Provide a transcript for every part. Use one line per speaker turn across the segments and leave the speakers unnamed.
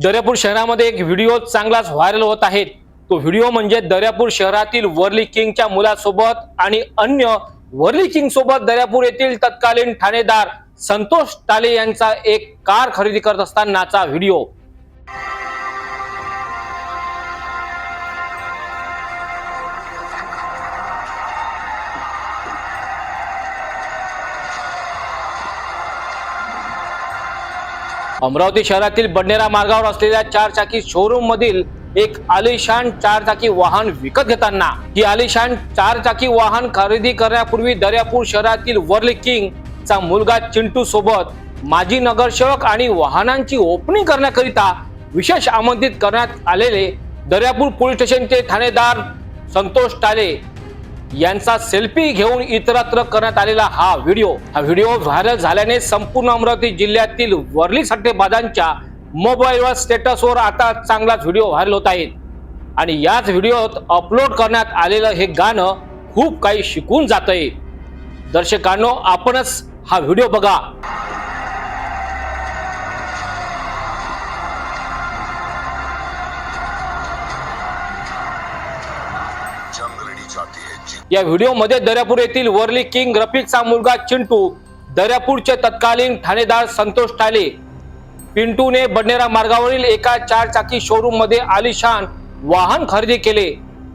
दर्यापूर शहरामध्ये एक व्हिडिओ चांगलाच व्हायरल होत आहे. तो व्हिडिओ म्हणजे दर्यापूर शहरातील वर्ली किंगच्या मुलासोबत आणि अन्य वर्ली किंग सोबत दर्यापूर येथील तत्कालीन ठाणेदार संतोष टाले यांचा एक कार खरेदी करत असतानाचा व्हिडिओ. अमरावती शहरातील बडनेरा मार्गावर असलेल्या चार चाकी शोरूम मधील एक आलिशान चार चाकी वाहन विकत घेताना ही आलिशान चार चाकी वाहन खरेदी करण्यापूर्वी दर्यापूर शहरातील वर्ली किंग चा मुलगा चिंटू सोबत माजी नगरसेवक आणि वाहनांची ओपनिंग करण्याकरिता विशेष आमंत्रित करण्यात आलेले दर्यापूर पोलीस स्टेशनचे ठाणेदार संतोष टाले. यांचा सेल्फी घेऊन इतरत्र करण्यात आलेला हा व्हिडिओ. हा व्हिडिओ व्हायरल झाल्याने संपूर्ण अमरावती जिल्ह्यातील वरली सट्टेबाजांच्या मोबाईलवर स्टेटसवर आता चांगलाच व्हिडिओ व्हायरल होत आहेत आणि याच व्हिडिओत अपलोड करण्यात आलेलं हे गाणं खूप काही शिकून जातंय. दर्शकांनो आपणच हा व्हिडिओ बघा. या व्हिडिओमध्ये दर्यापूर येथील वर्ली किंग रफिकचा मुलगा चिंटू दर्यापूरचे तत्कालीन ठाणेदार संतोष टाले पिंटूने बडनेरा मार्गावरील एका चारचाकी शोरूममध्ये आलिशान वाहन खरेदी केले.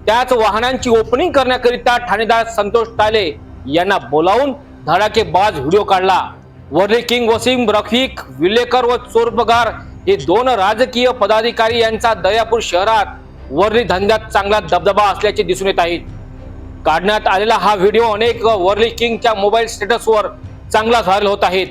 त्याच वाहनांची ओपनिंग करण्याकरिता ठाणेदार संतोष टाले यांना बोलावून धडाकेबाज व्हिडिओ काढला. वर्ली किंग वसीम रफिक विलेकर व चोरपगार हे दोन राजकीय पदाधिकारी यांचा दर्यापूर शहरात वर्ली धंद्यात चांगला दबदबा असल्याचे दिसून येत आहेत काढण्यात आलेला हा व्हिडिओ अनेक वर्ली किंगच्या मोबाईल स्टेटसवर चांगला व्हायरल होत आहेत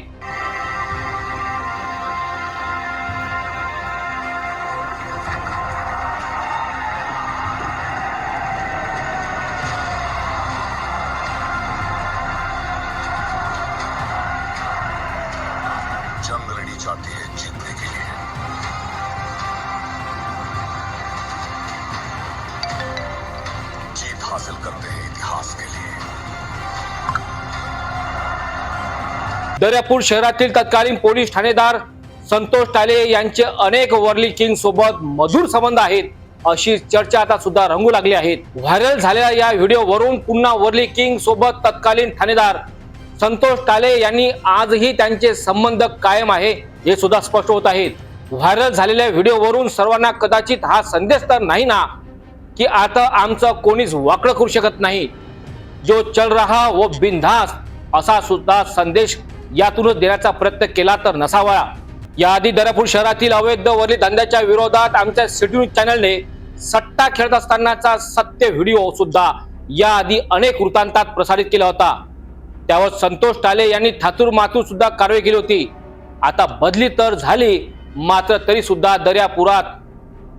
हासिल करते. हैं
दर्यापूर शहरातील तत्कालीन पोलीस ठाणेदार संतोष टाले यांचे अनेक वर्ली किंग सोबत मधुर संबंध आहेत अशी चर्चा आता सुद्धा रंगू लागली आहेत. व्हायरल झालेल्या या व्हिडिओवरून पुन्हा वर्ली किंग सोबत तत्कालीन ठाणेदार संतोष टाले यांनी आजही त्यांचे संबंध कायम आहे हे सुद्धा स्पष्ट होत आहेत व्हायरल झालेल्या व्हिडिओवरून सर्वांना कदाचित हा संदेश तर नाही ना की आता आमचं कोणीच वाकडं करू शकत नाही. जो चल रहा व बिनधास्त असा सुद्धा संदेश यातूनच देण्याचा प्रयत्न केला तर नसावा. याआधी दर्यापूर शहरातील अवैध वरील धंद्याच्या विरोधात आमच्या सिटी न्यूज चॅनलने सट्टा खेळत असतानाचा सत्य व्हिडिओ सुद्धा याआधी अनेक वृत्तांतात प्रसारित केला होता. त्यावर संतोष टाले यांनी थातूर मातूर सुद्धा कारवाई केली होती. आता बदली तर झाली मात्र तरी सुद्धा दर्यापुरात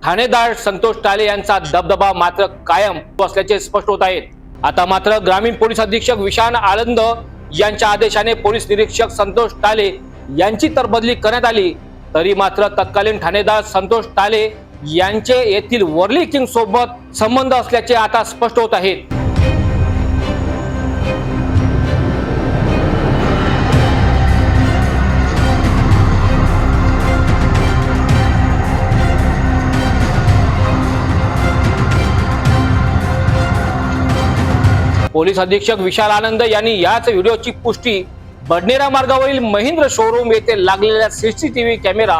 ठाणेदार संतोष टाले यांचा दबदबा मात्र कायम असल्याचे स्पष्ट होत आहेत. आता मात्र ग्रामीण पोलीस अधीक्षक विशान आनंद यांच्या आदेशाने पोलीस निरीक्षक संतोष टाले यांची तर बदली करण्यात आली. तरी मात्र तत्कालीन ठाणेदार संतोष टाले यांचे येथील वर्ली किंग सोबत संबंध असल्याचे आता स्पष्ट होत आहेत पोलीस अधीक्षक विशाल आनंद यांनी याच व्हिडिओची पुष्टी बडनेरा मार्गावरील महिंद्र शोरूम येथे लागलेल्या सीसीटीव्ही कॅमेरा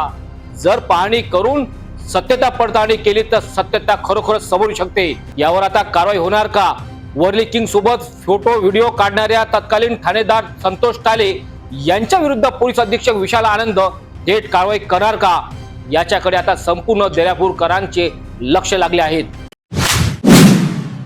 जर पाहणी करून सत्यता पडताळणी केली तर सत्यता खरोखरच समोर शकते. यावर आता कारवाई होणार का? वर्ली किंग सोबत फोटो व्हिडिओ काढणाऱ्या तत्कालीन ठाणेदार संतोष टाले यांच्या विरुद्ध पोलीस अधीक्षक विशाल आनंद थेट कारवाई करणार का? याच्याकडे आता संपूर्ण दर्यापूरकरांचे लक्ष लागले आहेत.